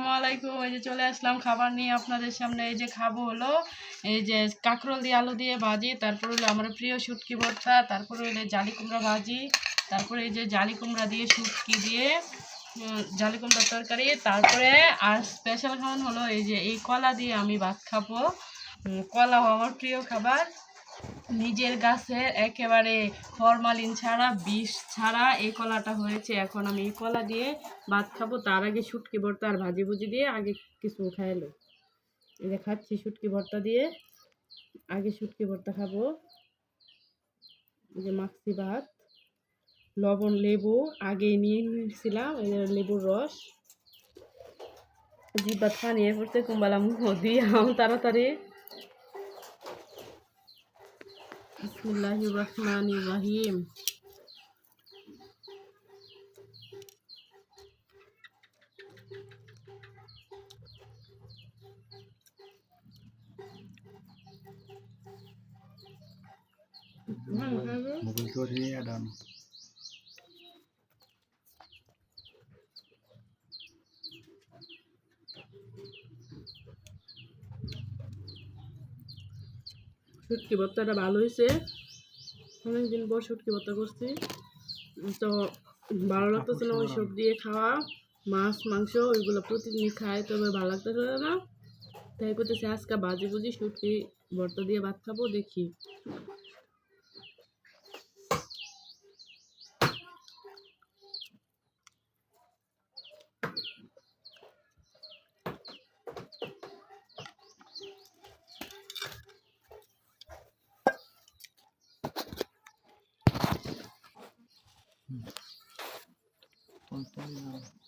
আসসালামু আলাইকুম। এই যে চলে আসলাম খাবার নিয়ে আপনাদের সামনে। এই যে খাব হলো, এই যে কাঁকরোল দিয়ে আলু দিয়ে ভাজি, তারপর হলো আমার প্রিয় শুটকি ভর্তা, তারপর হলো জালি কুমড়া ভাজি, তারপরে এই যে জালি কুমড়া দিয়ে শুটকি দিয়ে জালি কুমড়ার তরকারি, তারপরে আর স্পেশাল খাওয়ান হলো এই যে এই কলা দিয়ে আমি ভাত খাব। কলা আমার প্রিয় খাবার। নিজের গাছের একেবারে ফরমালিন ছাড়া, বিষ ছাড়া এই কলাটা হয়েছে। এখন আমি এই কলা দিয়ে ভাত খাব। তার আগে শুটকি ভর্তা আর ভাজি ভুজি দিয়ে আগে কিছু খাইলো এই যে খাচ্ছি শুটকি ভর্তা দিয়ে। আগে শুটকি ভর্তা খাব। এই যে মাখছি ভাত। লবণ, লেবু। আগে নিয়ে নিয়েছিলাম লেবুর রস। জিব্বা ছানিয়ে পড়তে কুম্বালা মুখ দিয়ে। আম তাড়াতাড়ি বিসমিল্লাহির রহমানির রহিম মোগল চৌধুরী আদান শুটকি ভর্তাটা ভালো হয়েছে অনেকদিন পর শুটকি ভর্তা করছি। তো ভালো লাগতেছে না ওই সব দিয়ে খাওয়া, মাছ, মাংস, ওইগুলো প্রতিদিন খাই, তবে ভালো লাগতেছে না। তাই করতেছি আজকে বাজে বুঝি শুটকি ভর্তা দিয়ে ভাত খাব, দেখি। Hmm. Konti lang.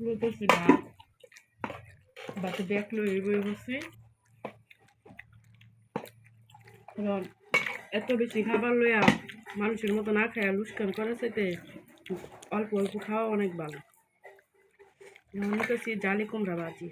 বলতেছি ভাত ভাতে দেখল লই বই বসে কারণ এত বেশি খাবার লইয়া মানুষের মতো না খায় লুস্কান করে সেতে অল্প অল্প খাওয়া অনেক ভালো। মনে করছি জালি কুমড়া ভাজি।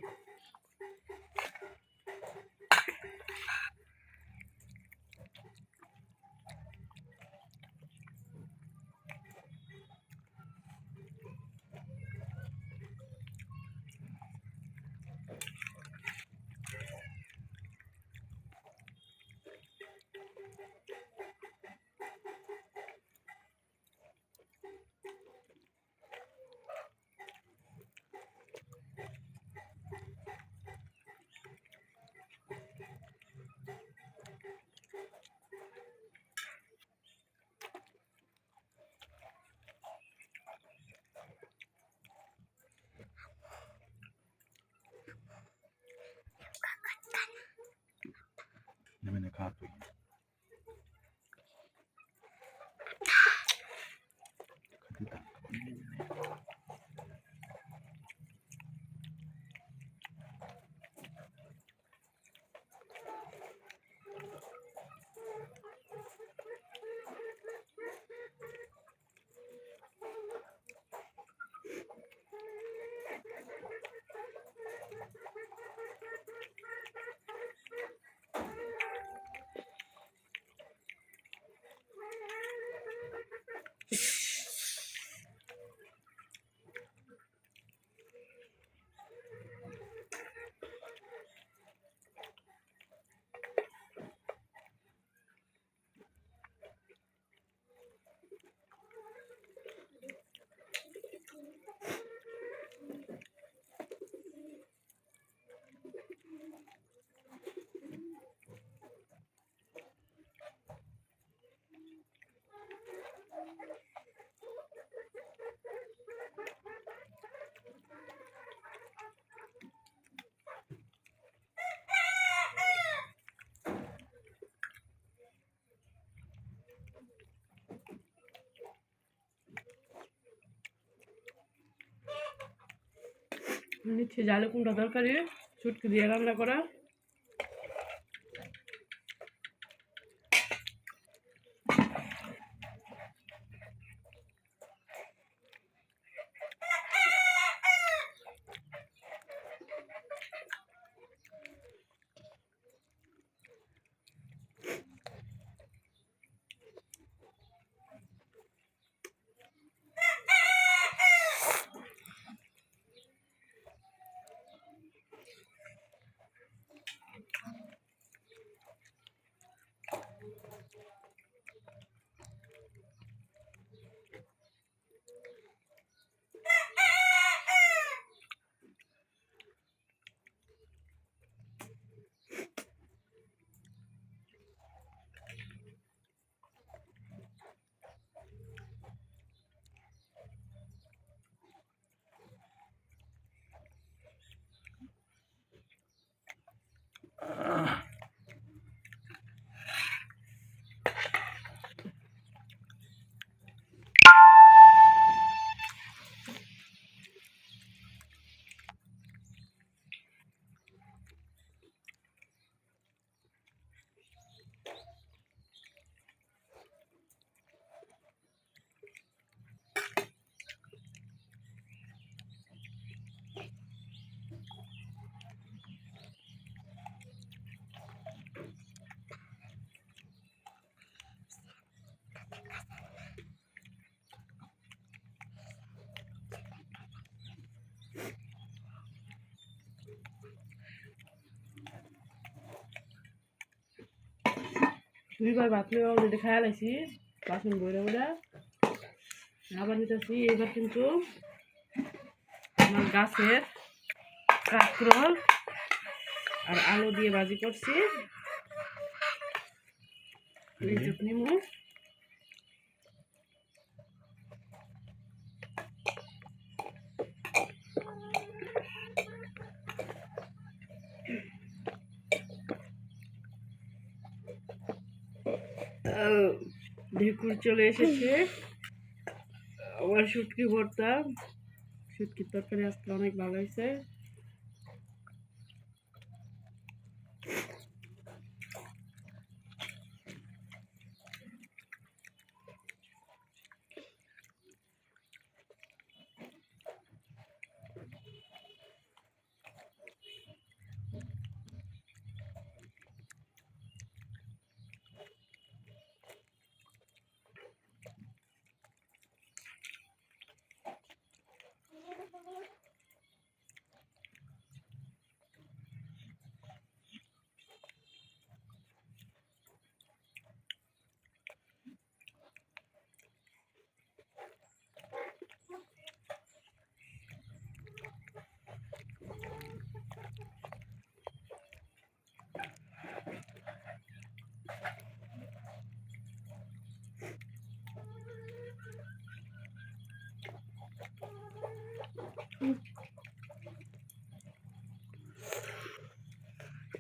নেমে নিচ্ছে জালে কুমড়া তরকারি চুটকি দিয়ে রান্না করা। দুইবার নিয়ে অলরেডি খায়া লাইছি, বাসন বইরা বইরা। আবার নিতেছি এবার কিন্তু আমার গাছের কাঁকরোল আর আলু দিয়ে ভাজি করছি। এই ঢেকুর চলে এসেছে। আমার শুটকি ভর্তা। শুটকির তরকারি আজকে অনেক ভালো হয়েছে।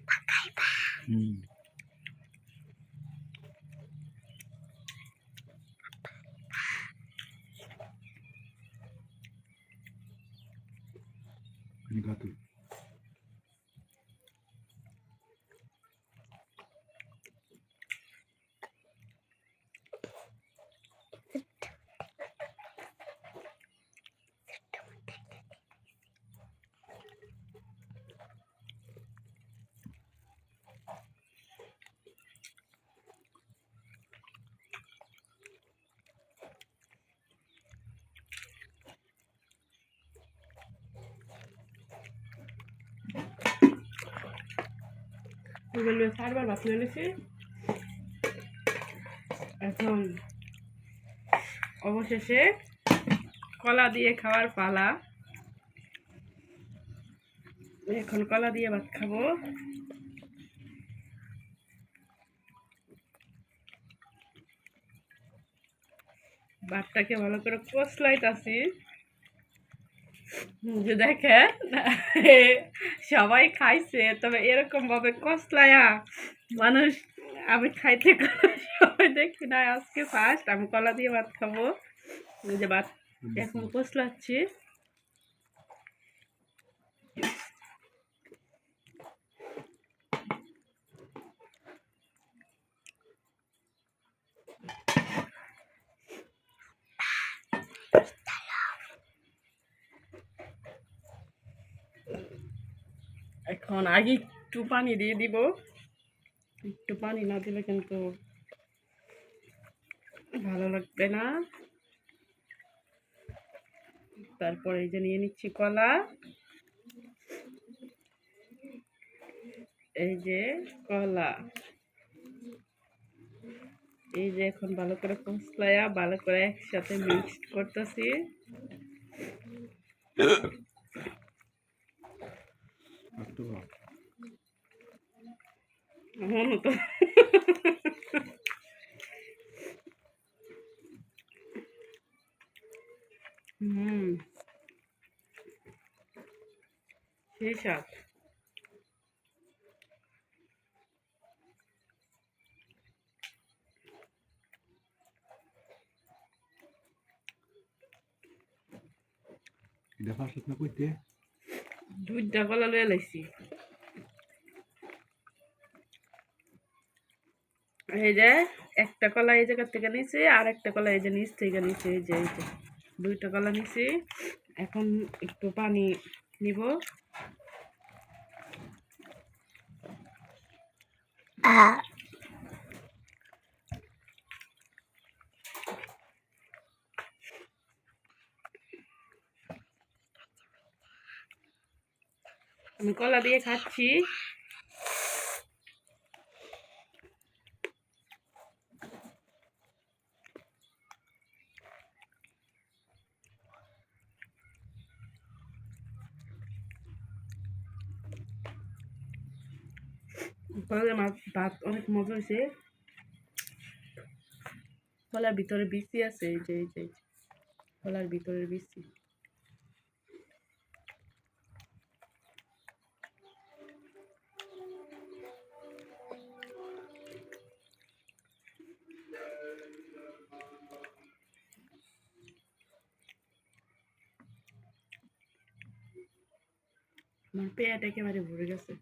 Pagkaiba. Hmm. Ano এগুলো চারবার ভাত নিয়ে নিয়েছি এখন অবশেষে কলা দিয়ে খাওয়ার পালা। এখন কলা দিয়ে ভাত খাব। ভাতটাকে ভালো করে কষলাইতাছি যে দেখে সবাই খাইছে তবে এরকম ভাবে কষলায়া মানুষ আমি খাইতে সবাই দেখি না আজকে ফার্স্ট আমি কলা দিয়ে ভাত খাব। যে ভাত এখন কষলাচ্ছি এখন আগে একটু পানি দিয়ে দিব। একটু পানি না দিলে কিন্তু ভালো লাগবে না। তারপরে এই যে নিয়ে নিচ্ছি কলা। এই যে কলা। এই যে এখন ভালো করে কষলাইয়া ভালো করে একসাথে মিক্সড করতেছি। একটু মনে তো হুম সেই স্বাদ দেখা শুকনো দুইটা কলা লয়ে লাইছি। এই যে একটা কলা এই জায়গা থেকে নিছি, আর একটা কলা এই যে নিচ থেকে নিছি, এই যে এই যে। দুইটা কলা নিছি, এখন একটু পানি নিব। আমি কলা দিয়ে খাচ্ছি। কলার ভাত, অনেক মজা হয়েছে। কলার ভিতরে বিচি আছে যে যে। কলার ভিতরে বিচি। আমার পেট একেবারে ভরে গেছে।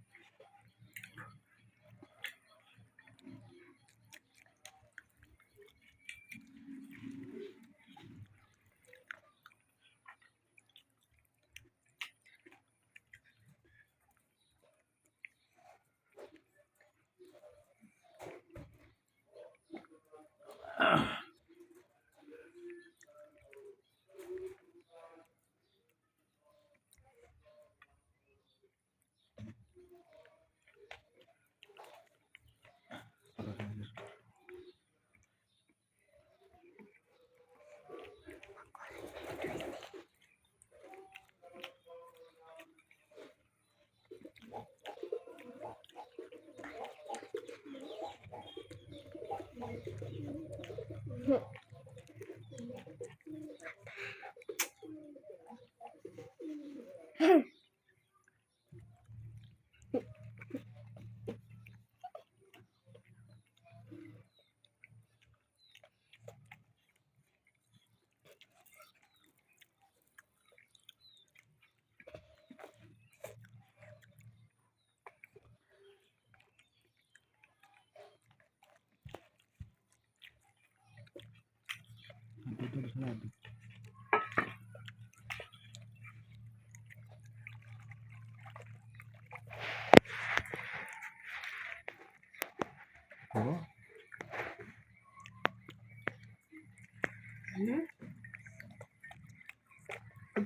করো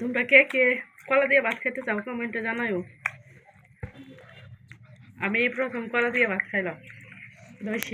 তোমরা কে কে কলা দিয়ে ভাত খেতে চাও, কমেন্টে জানাইও আমি এই প্রথম কলা দিয়ে ভাত খাইলাম।